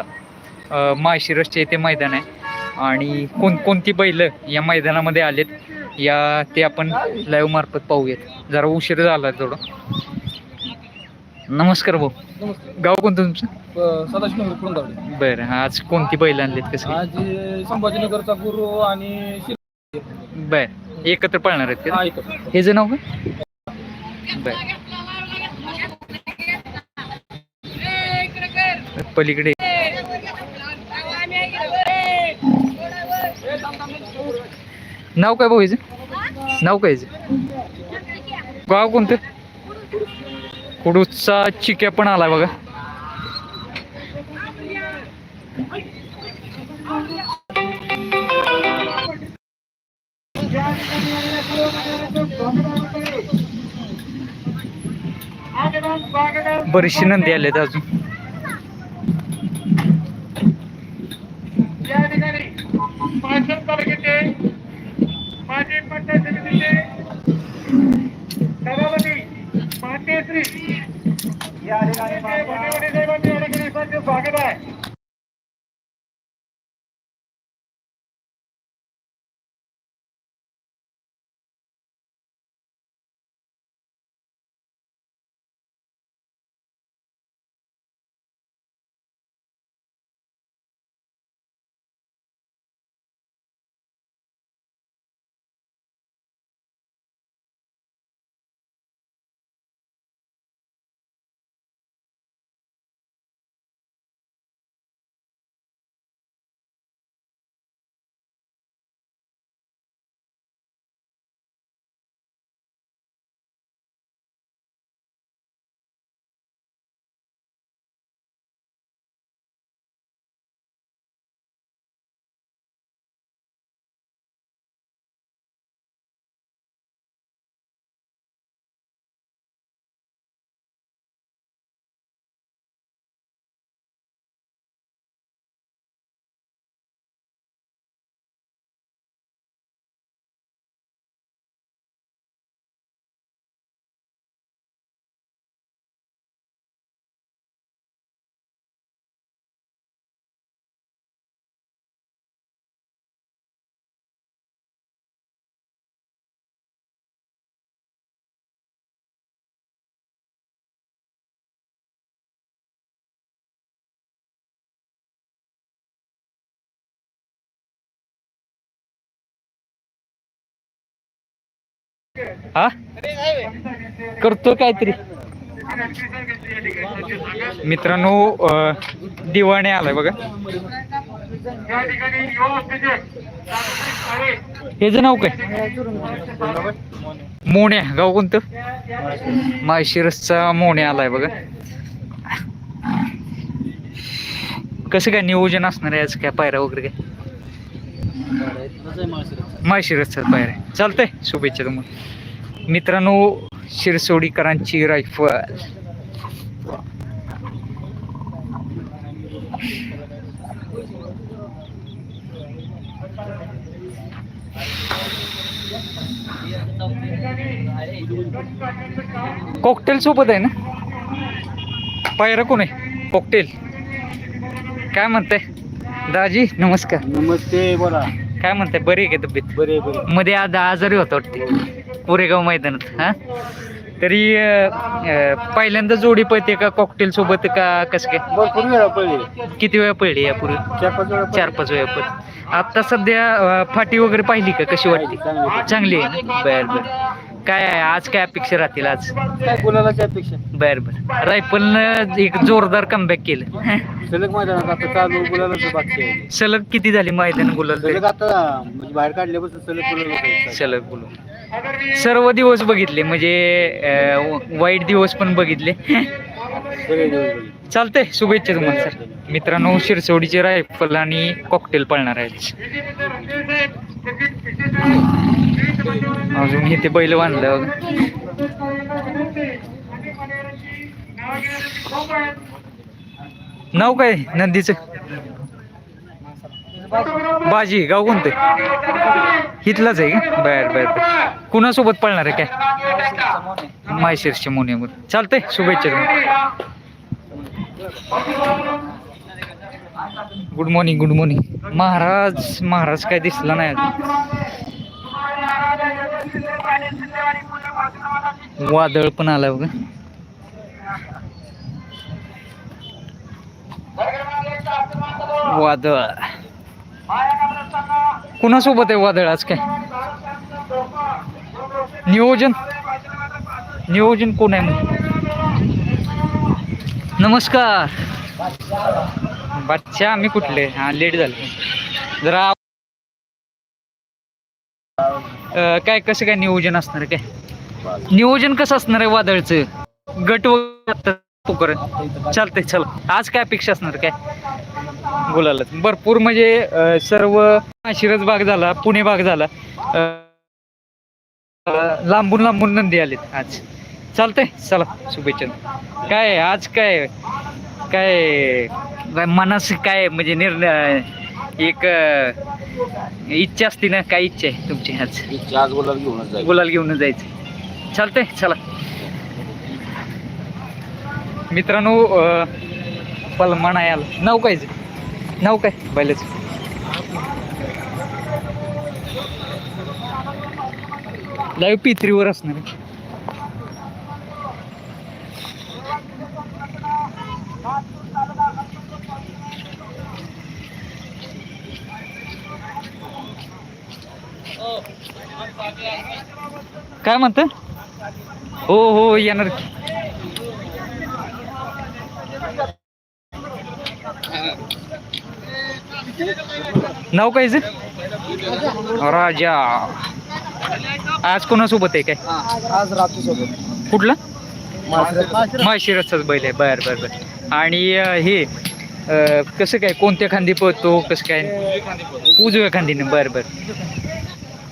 अ, माळशिरसचे इथे मैदान आहे. आणि कोण कोणती बैल या मैदानामध्ये आलेत या ते आपण लाईव्ह मार्फत पाहूयात. जरा उशीर झाला थोडं. नमस्कार भाऊ. गाव कोणतं तुमचं? बरं आज कोणती बैल आणलीत? कसं? आज संभाजीनगरचा गुरु आणि शिर- बरं एकत्र पळणार आहेत हा का. हे जे नाव काय बरं पलीकडे नाव काय भाऊ याचं नाव काय याचं गाव कोणतं? कुडूचा चिक्या पण आलाय बघा. बरीचशी नंदी आलेत अजून. Yeah, I did हा? करतो काहीतरी. मित्रांनो दिवाणे आलाय बघा. हे जे नाव काय? मोण्या गाव कोणतं? माळशिरसचा मोण्या आलाय बघा. कसं काय नियोजन असणार आहे आज? काय पायऱ्या वगैरे काय? माळशिरसचा पायऱ्या. चालतंय शुभेच्छा तुम्हाला. मित्रांनो शिरसोडीकरांची रायफल कॉकटेल सोबत आहे ना? पायरा कोण आहे? कॉकटेल काय म्हणताय? दाजी नमस्कार. नमस्ते बोला. काय म्हणताय? बरी आहे का तब्येत? बरे बरे मध्ये आज आजारी होता वाटते. कोरेगाव मैदानात हा? तरी पहिल्यांदा जोडी पळते का कॉकटेल सोबत का कसं काय? भरपूर वेळा पडले किती वेळा पडली यापूर्वी चार पाच वेळा चार पाच वेळा आता सध्या फाटी वगैरे पाहिली का? कशी वाटते चांगली. चांगली आहे ना? बर बर. काय आहे? आज काय अपेक्षा राहतील आज? काय बोलायला अपेक्षा? बर बर. रायफलनं एक जोरदार कमबॅक केलं. सलग मैदानात आता चालू बाकी आहे. सलग किती झाली मैदान गुलाल? आता म्हणजे बाहेर काढल्यापासून सलग सलग बोलून सर्व दिवस बघितले म्हणजे अं, वाईट दिवस पण बघितले. चालतंय शुभेच्छा तुम्हाला सर. मित्रांनो शिरसोडीचे रायफल आणि कॉकटेल पळणार आहेत. अजून इथे बैल बांधलं नाव काय नंदीचं? बाजी गाव कोणतं? इथलाच आहे का? बर बर बर. कुणासोबत पळणार आहे काय? मायशिरच्या मोन्यावर चालतंय शुभेच्छा तुम्हाला. गुड मॉर्निंग गुड मॉर्निंग महाराज महाराज काय दिसला नाही अजून. वादळ पण आलाय बघा. वादळ. कुणासोबत आहे वादळ आज काय? नियोजन? नियोजन कोण आहे नमस्कार. बच्चा आम्ही कुठले? हा लेट झालं. जरा अं, काय कसं काय नियोजन असणार आहे काय? नियोजन कसं असणार आहे वादळचं? गट वगैरे चालतंय चला. आज काय अपेक्षा असणार काय? बोलायला भरपूर म्हणजे अं, सर्व शिरज भाग झाला पुणे भाग झाला. अं, अं, लांबून लांबून नंदी आलेत आज. चालतंय चला. शुभेच्छा. काय आहे, आज काय? काय काय मनास काय? म्हणजे निर्णय एक अं, इच्छा असते ना काय इच्छा आहे तुमची आज? आज गुलाल घेऊनच जाईल गुलाल घेऊन जायचं. चालतंय चला. मित्रांनो पलमाना याल. नाव काय? नाव काय? बैलाच. लाईव्ह पित्रीवर असणार काय म्हणत? हो हो येणार की. नाव काय? राजा. आज कोणासोबत आहे काय? आज रात्री सोबत कुठला माशिरसचाच बैल आहे. बर बर बर. आणि हे कसं काय? कोणत्या खांदी पळतो? कसं काय? उजव्या खांदीनं. बर बर.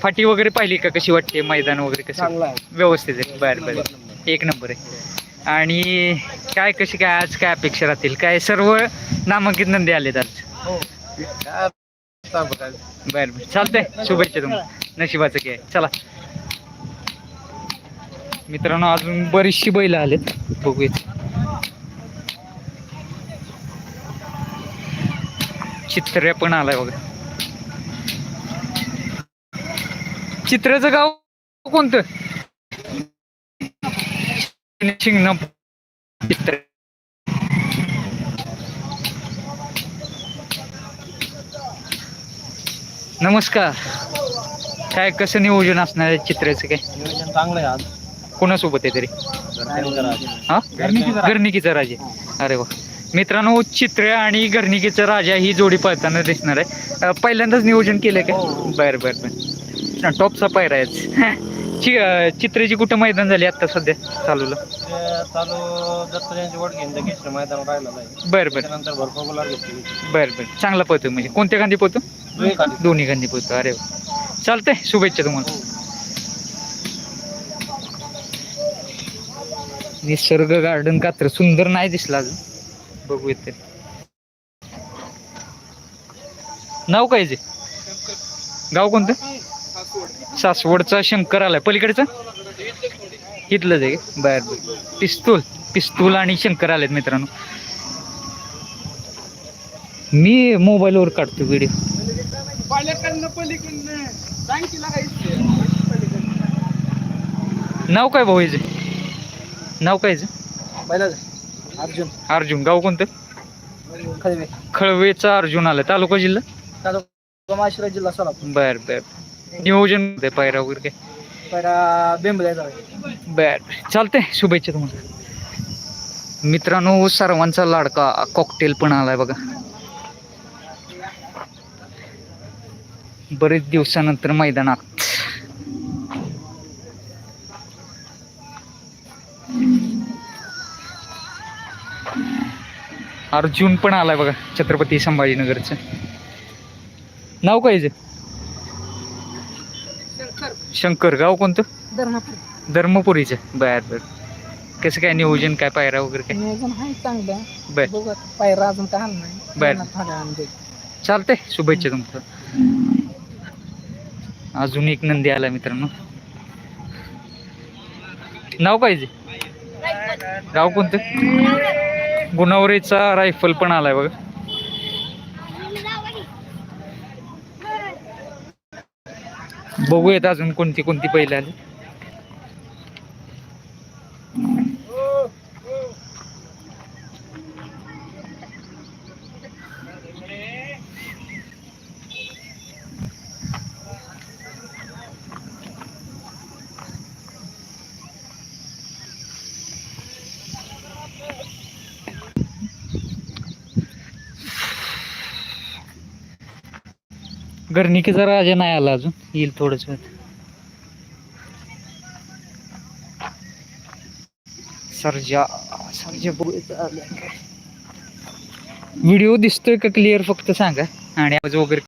फाटी वगैरे पाहिली का? कशी वाटते? मैदान वगैरे कसं? चांगला आहे. व्यवस्थित आहे. बर बर. एक नंबर आहे. आणि काय कशी काय आज काय अपेक्षा राहतील? काय सर्व नामांकित नंदी आलेत आज? हो. बर बर. चालतंय. शुभेच्छा तुम्हाला. नशिबाचं काय चला. मित्रांनो अजून बरीचशी बैल आलेत. बघूयात. चित्र्या पण आलाय बघा. चित्राचं गाव कोणतं? शिंगणा. चित्र नमस्कार. काय कसं नियोजन असणार आहे चित्राचं काय? नियोजन चांगलं आहे आज. कोणासोबत आहे तरी? हा? गर्निकीचा राजा. अरे वा. मित्रांनो चित्र्या आणि गर्निकीचा राजा ही जोडी पळताना दिसणार आहे. अं, पहिल्यांदाच नियोजन केलंय का? बर बर बर. टॉपचा पायरा आहे. चि चित्रेची कुठं मैदान झाली आता सध्या चालूला? चालू वड घेऊन मैदान बर बर. त्यानंतर भरपूर गुलाल घेतली बर बर. चांगला पळतो म्हणजे. कोणत्या गांधी पळतो दोन्ही गांधी पळतो अरे चालतंय. शुभेच्छा तुम्हाला. निसर्ग गार्डन का तर सुंदर नाही दिसला अजून. बघू येते नाव काय जे? गाव कोणतं? सासवडचा शंकर आलाय. पलीकडचा? इथलंच आहे? बर बर. पिस्तूल पिस्तूल आणि शंकर आलेत मित्रांनो. मी मोबाईलवर काढतो व्हिडिओ नाव काय भाऊ याचं? नाव काय याचं? अर्जुन. अर्जुन. गाव कोणतं? खळवे. खळवेचा अर्जुन आला तालुका जिल्हा? तालुका माशिरा जिल्हा सोलापूर. बर बर. नियोजन पायरा वगैरे काय? पहिला बेंबल्या जावे बर. चालतंय शुभेच्छा तुम्हाला. मित्रांनो सर्वांचा लाडका कॉकटेल पण आलाय बघा. बरेच दिवसानंतर मैदानात. अर्जुन पण आलाय बघा छत्रपती संभाजीनगरचं. नाव काय? शंकर गाव कोणतं धर्मपुरीचं. बर बर. कसं काय नियोजन काय पायरा वगैरे काय? नियोजन आहे चांगलं. बर. बघू आता पायरा अजून काय आला नाही बर. येणार थोड्या वेळाने देऊ. चालतंय शुभेच्छा तुमचं. अजून एक नंदी आला मित्रांनो. नाव काय जे? गाव कोणतं? गुणावरीचा रायफल पण आलाय बघा. बघूयात अजून कोणती कोणती पहिले आली. गर्णिकेचा राजा नाही आला अजून. येईल थोडस सर्जा सर्जा व्हिडिओ दिसतोय का क्लिअर फक्त सांगा. आणि आवाज वगैरे